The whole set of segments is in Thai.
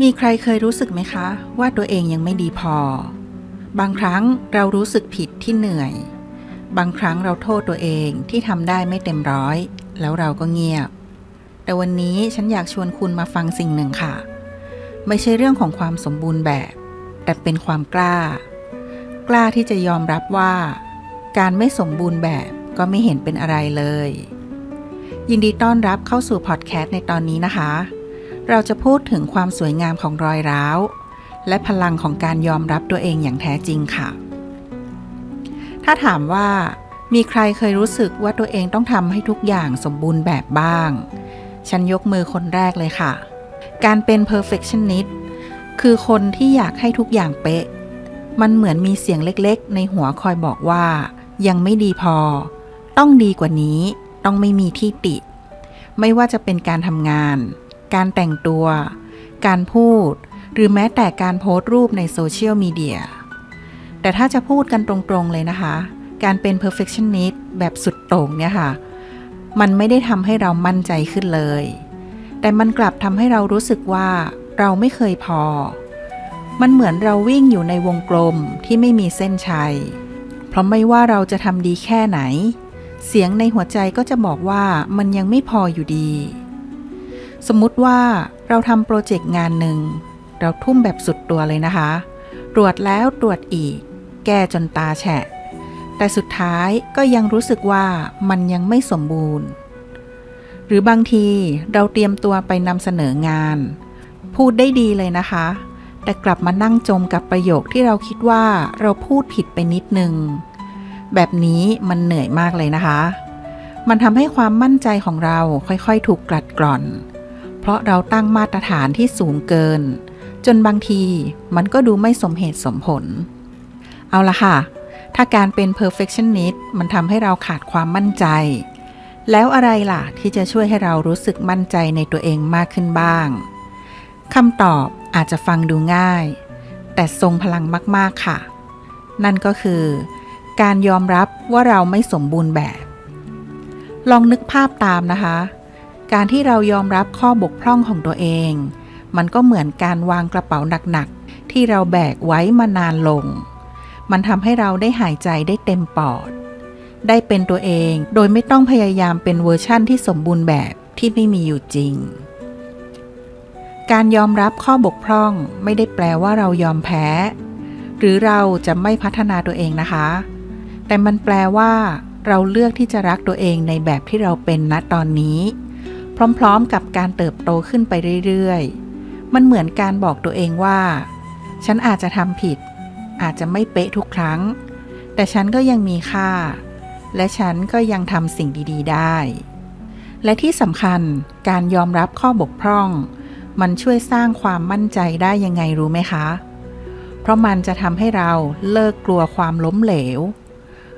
มีใครเคยรู้สึกไหมคะ ว่าตัวเองยังไม่ดีพอ บางครั้งเรารู้สึกผิดที่เหนื่อย บางครั้งเราโทษตัวเองที่ทำได้ไม่เต็มร้อย แล้วเราก็เงียบ แต่วันนี้ฉันอยากชวนคุณมาฟังสิ่งหนึ่งค่ะ ไม่ใช่เรื่องของความสมบูรณ์แบบ แต่เป็นความกล้า กล้าที่จะยอมรับว่า การไม่สมบูรณ์แบบก็ไม่เห็นเป็นอะไรเลย ยินดีต้อนรับเข้าสู่พอดแคสต์ในตอนนี้นะคะ เราจะพูดถึงความสวยงามของรอยร้าว และพลังของการยอมรับตัวเองอย่างแท้จริงค่ะ ถ้าถามว่า มีใครเคยรู้สึกว่าตัวเองต้องทำให้ทุกอย่างสมบูรณ์แบบบ้าง ฉันยกมือคนแรกเลยค่ะ การเป็น perfectionist คือคนที่อยากให้ทุกอย่างเป๊ะ มันเหมือนมีเสียงเล็กๆ ในหัวคอยบอกว่า ยังไม่ดีพอ ต้องดีกว่านี้ ต้องไม่มีที่ติ ไม่ว่าจะเป็นการทำงาน การแต่งตัว การพูด หรือแม้แต่การโพสต์รูปในโซเชียลมีเดีย แต่ถ้าจะพูดกันตรงๆเลยนะคะ การเป็น perfectionist แบบสุดโต่งเนี่ยค่ะ มันไม่ได้ทำให้เรามั่นใจขึ้นเลย แต่มันกลับทำให้เรารู้สึกว่าเราไม่เคยพอ มันเหมือนเราวิ่งอยู่ในวงกลมที่ไม่มีเส้นชัย เพราะไม่ว่าเราจะทำดีแค่ไหน เสียงในหัวใจก็จะบอกว่ามันยังไม่พออยู่ดี สมมุติว่าเราทำโปรเจกต์งานหนึ่ง เราทุ่มแบบสุดตัวเลยนะคะ ตรวจแล้วตรวจอีก แก้จนตาแฉะ แต่สุดท้ายก็ยังรู้สึกว่ามันยังไม่สมบูรณ์ หรือบางทีเราเตรียมตัวไปนำเสนองาน พูดได้ดีเลยนะคะ แต่กลับมานั่งจมกับประโยคที่เราคิดว่าเราพูดผิดไปนิดนึง แบบนี้มันเหนื่อยมากเลยนะคะ มันทำให้ความมั่นใจของเราค่อยๆ ถูกกลัดกร่อน ราะเราตั้งมาตรฐานที่สูงเกิน จนบางทีมันก็ดูไม่สมเหตุสมผล เอาละค่ะ ถ้าการเป็น perfectionist มันทำให้เราขาดความมั่นใจ แล้วอะไรล่ะที่จะช่วยให้เรารู้สึกมั่นใจในตัวเองมากขึ้นบ้างคำตอบอาจจะฟังดูง่าย แต่ทรงพลังมาก ๆ ค่ะ นั่นก็คือ การยอมรับว่าเราไม่สมบูรณ์แบบ ลองนึกภาพตามนะคะ การที่เรายอมรับข้อบกพร่องของตัวเอง มันก็เหมือนการวางกระเป๋าหนักๆ ที่เราแบกไว้มานานลง มันทำให้เราได้หายใจได้เต็มปอด ได้เป็นตัวเองโดยไม่ต้องพยายามเป็นเวอร์ชั่นที่สมบูรณ์แบบที่ไม่มีอยู่จริง การยอมรับข้อบกพร่องไม่ได้แปลว่าเรายอมแพ้ หรือเราจะไม่พัฒนาตัวเองนะคะ แต่มันแปลว่าเราเลือกที่จะรักตัวเองในแบบที่เราเป็นณตอนนี้ พร้อมๆ กับการเติบโตขึ้นไปเรื่อยๆ มันเหมือนการบอกตัวเองว่า ฉันอาจจะทำผิด อาจจะไม่เป๊ะทุกครั้ง แต่ฉันก็ยังมีค่า และฉันก็ยังทำสิ่งดีๆ ได้ และที่สำคัญการยอมรับข้อบกพร่อง มันช่วยสร้างความมั่นใจได้ยังไงรู้ไหมคะ เพราะมันจะทำให้เราเลิกกลัวความล้มเหลว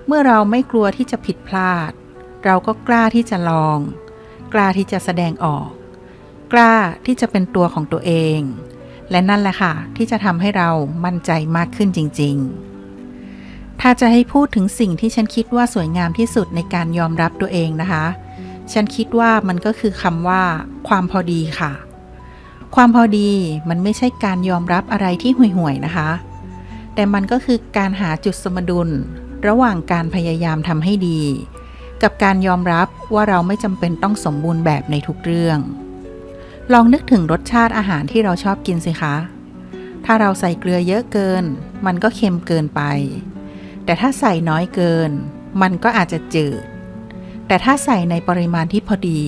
เมื่อเราไม่กลัวที่จะผิดพลาด เราก็กล้าที่จะลอง กล้าที่จะแสดงออก กล้าที่จะเป็นตัวของตัวเอง และนั่นแหละค่ะ ที่จะทำให้เรามั่นใจมากขึ้นจริง ๆ ถ้าจะให้พูดถึงสิ่งที่ฉันคิดว่าสวยงามที่สุดในการยอมรับตัวเองนะคะ ฉันคิดว่ามันก็คือคำว่า ความพอดีค่ะ ความพอดีมันไม่ใช่การยอมรับอะไรที่ห่วยๆนะคะ แต่มันก็คือการหาจุดสมดุล ระหว่างการพยายามทำให้ดี กับการยอมรับว่าเราไม่จำเป็นต้องสมบูรณ์แบบในทุกเรื่อง ลองนึกถึงรสชาติอาหารที่เราชอบกินสิคะ ถ้าเราใส่เกลือเยอะเกิน มันก็เค็มเกินไป แต่ถ้าใส่น้อยเกิน มันก็อาจจะจืด แต่ถ้าใส่ในปริมาณที่พอดี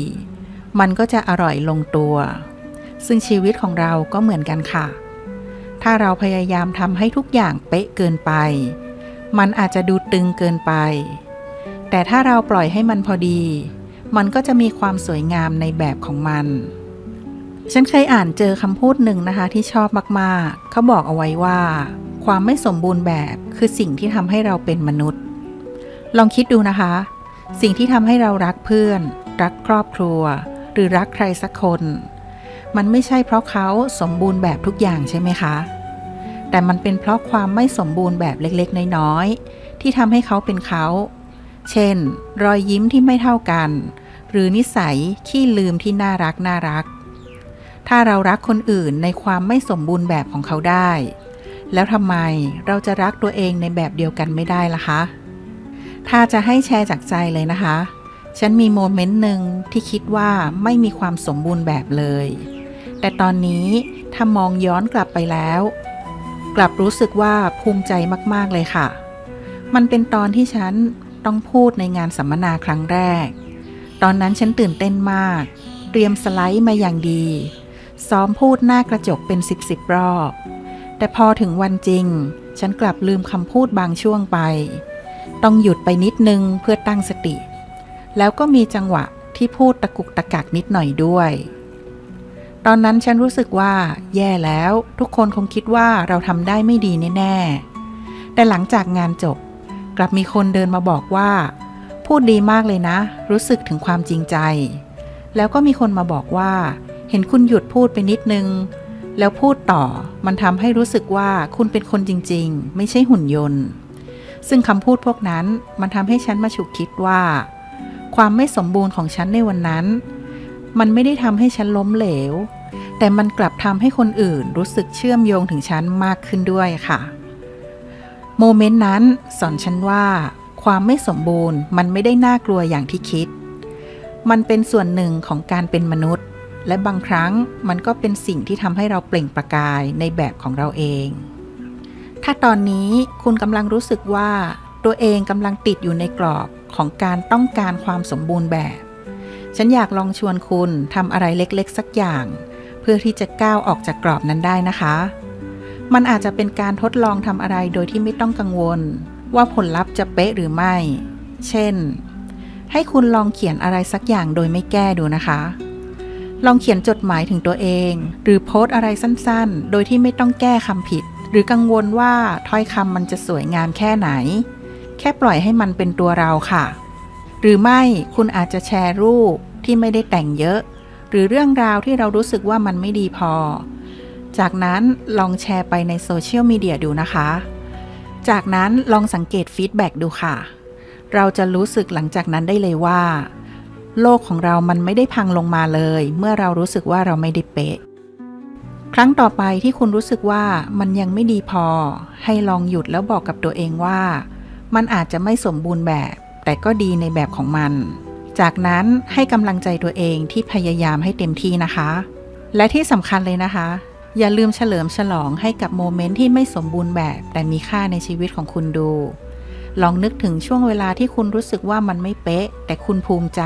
มันก็จะอร่อยลงตัว ซึ่งชีวิตของเราก็เหมือนกันค่ะ ถ้าเราพยายามทำให้ทุกอย่างเป๊ะเกินไป มันอาจจะดูตึงเกินไป แต่ถ้าเราปล่อยให้มันพอดี มันก็จะมีความสวยงามในแบบของมัน ฉันเคยอ่านเจอคำพูดหนึ่งนะคะที่ชอบมากๆ เขาบอกเอาไว้ว่า ความไม่สมบูรณ์แบบคือสิ่งที่ทำให้เราเป็นมนุษย์ ลองคิดดูนะคะ สิ่งที่ทำให้เรารักเพื่อน รักครอบครัว หรือรักใครสักคน มันไม่ใช่เพราะเขาสมบูรณ์แบบทุกอย่างใช่ไหมคะ แต่มันเป็นเพราะความไม่สมบูรณ์แบบเล็กๆ น้อยๆที่ทำให้เขาเป็นเขา เช่น รอยยิ้มที่ไม่เท่ากัน หรือนิสัยขี้ลืมที่น่ารักน่ารัก ถ้าเรารักคนอื่นในความไม่สมบูรณ์แบบของเขาได้ แล้วทำไมเราจะรักตัวเองในแบบเดียวกันไม่ได้ล่ะคะ ถ้าจะให้แชร์จากใจเลยนะคะ ฉันมีโมเมนต์หนึ่งที่คิดว่าไม่มีความสมบูรณ์แบบเลย แต่ตอนนี้ถ้ามองย้อนกลับไปแล้ว กลับรู้สึกว่าภูมิใจมาก ๆ เลยค่ะมันเป็นตอนที่ฉัน ต้องพูดในงานสัมมนาครั้งแรก ตอนนั้นฉันตื่นเต้นมาก เตรียมสไลด์มาอย่างดี ซ้อมพูดหน้ากระจกเป็นสิบสิบรอบ แต่พอถึงวันจริง ฉันกลับลืมคำพูดบางช่วงไป ต้องหยุดไปนิดนึงเพื่อตั้งสติ แล้วก็มีจังหวะที่พูดตะกุกตะกักนิดหน่อยด้วย ตอนนั้นฉันรู้สึกว่า แย่แล้ว ทุกคนคงคิดว่าเราทำได้ไม่ดีแน่ๆแต่หลังจากงานจบ กลับมีคนเดินมาบอกว่า พูดดีมากเลยนะ รู้สึกถึงความจริงใจ แล้วก็มีคนมาบอกว่า เห็นคุณหยุดพูดไปนิดนึง แล้วพูดต่อมันทำให้รู้สึกว่าคุณเป็นคนจริง ๆ ไม่ใช่หุ่นยนต์ ซึ่งคำพูดพวกนั้นมันทำให้ฉันมาฉุกคิดว่า ความไม่สมบูรณ์ของฉันในวันนั้น มันไม่ได้ทำให้ฉันล้มเหลว แต่มันกลับทำให้คนอื่นรู้สึกเชื่อมโยงถึงฉันมากขึ้นด้วยค่ะ โมเมนต์นั้นสอนฉันว่า ความไม่สมบูรณ์มันไม่ได้น่ากลัวอย่างที่คิด มันเป็นส่วนหนึ่งของการเป็นมนุษย์ และบางครั้งมันก็เป็นสิ่งที่ทำให้เราเปล่งประกายในแบบของเราเอง ถ้าตอนนี้คุณกำลังรู้สึกว่าตัวเองกำลังติดอยู่ในกรอบของการต้องการความสมบูรณ์แบบ ฉันอยากลองชวนคุณทำอะไรเล็กๆ สักอย่าง เพื่อที่จะก้าวออกจากกรอบนั้นได้นะคะ มันอาจจะเป็นการทดลองทำอะไรโดยที่ไม่ต้องกังวล ว่าผลลัพธ์จะเป๊ะหรือไม่ เช่น ให้คุณลองเขียนอะไรสักอย่างโดยไม่แก้ดูนะคะ ลองเขียนจดหมายถึงตัวเอง หรือโพสต์อะไรสั้นๆ โดยที่ไม่ต้องแก้คำผิด หรือกังวลว่าถ้อยคำมันจะสวยงามแค่ไหน แค่ปล่อยให้มันเป็นตัวเราค่ะ หรือไม่คุณอาจจะแชร์รูปที่ไม่ได้แต่งเยอะ หรือเรื่องราวที่เรารู้สึกว่ามันไม่ดีพอ จากนั้นลองแชร์ไปในโซเชียลมีเดียดูนะคะ จากนั้นลองสังเกตฟีดแบ็กดูค่ะ เราจะรู้สึกหลังจากนั้นได้เลยว่า โลกของเรามันไม่ได้พังลงมาเลย เมื่อเรารู้สึกว่าเราไม่ได้เป๊ะ ครั้งต่อไปที่คุณรู้สึกว่ามันยังไม่ดีพอ ให้ลองหยุดแล้วบอกกับตัวเองว่า มันอาจจะไม่สมบูรณ์แบบ แต่ก็ดีในแบบของมัน จากนั้นให้กำลังใจตัวเองที่พยายามให้เต็มที่นะคะ และที่สำคัญเลยนะคะ อย่าลืมเฉลิมฉลองให้กับโมเมนต์ที่ไม่สมบูรณ์แบบ แต่มีค่าในชีวิตของคุณดู ลองนึกถึงช่วงเวลาที่คุณรู้สึกว่ามันไม่เป๊ะ แต่คุณภูมิใจ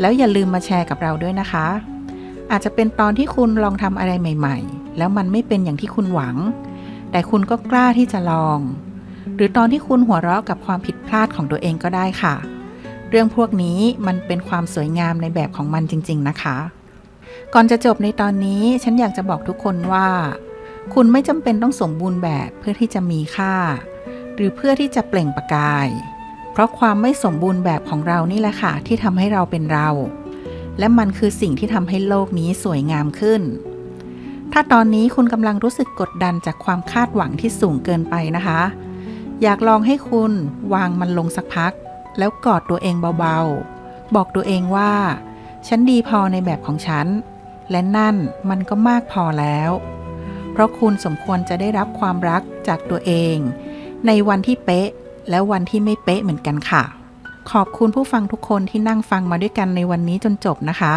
แล้วอย่าลืมมาแชร์กับเราด้วยนะคะ อาจจะเป็นตอนที่คุณลองทำอะไรใหม่ ๆ แล้วมันไม่เป็นอย่างที่คุณหวัง แต่คุณก็กล้าที่จะลอง หรือตอนที่คุณหัวเราะกับความผิดพลาดของตัวเองก็ได้ค่ะ เรื่องพวกนี้มันเป็นความสวยงามในแบบของมันจริง ๆ นะคะ ก่อนจะจบในตอนนี้ฉันอยากจะบอกทุกคนว่า คุณไม่จำเป็นต้องสมบูรณ์แบบเพื่อที่จะมีค่า หรือเพื่อที่จะเปล่งประกาย เพราะความไม่สมบูรณ์แบบของเรานี่แหละค่ะที่ทำให้เราเป็นเรา และมันคือสิ่งที่ทำให้โลกนี้สวยงามขึ้น ถ้าตอนนี้คุณกำลังรู้สึกกดดันจากความคาดหวังที่สูงเกินไปนะคะ อยากลองให้คุณวางมันลงสักพัก แล้วกอดตัวเองเบาๆ บอกตัวเองว่า ฉันดีพอในแบบของฉัน และนั่นมันก็มากพอแล้ว เพราะคุณสมควรจะได้รับความรักจากตัวเอง ในวันที่เป๊ะ และวันที่ไม่เป๊ะเหมือนกันค่ะ ขอบคุณผู้ฟังทุกคนที่นั่งฟังมาด้วยกันในวันนี้จนจบนะคะ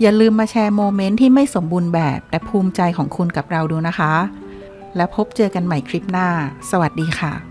อย่าลืมมาแชร์โมเมนต์ที่ไม่สมบูรณ์แบบ แต่ภูมิใจของคุณกับเราดูนะคะ แล้วพบเจอกันใหม่คลิปหน้า สวัสดีค่ะ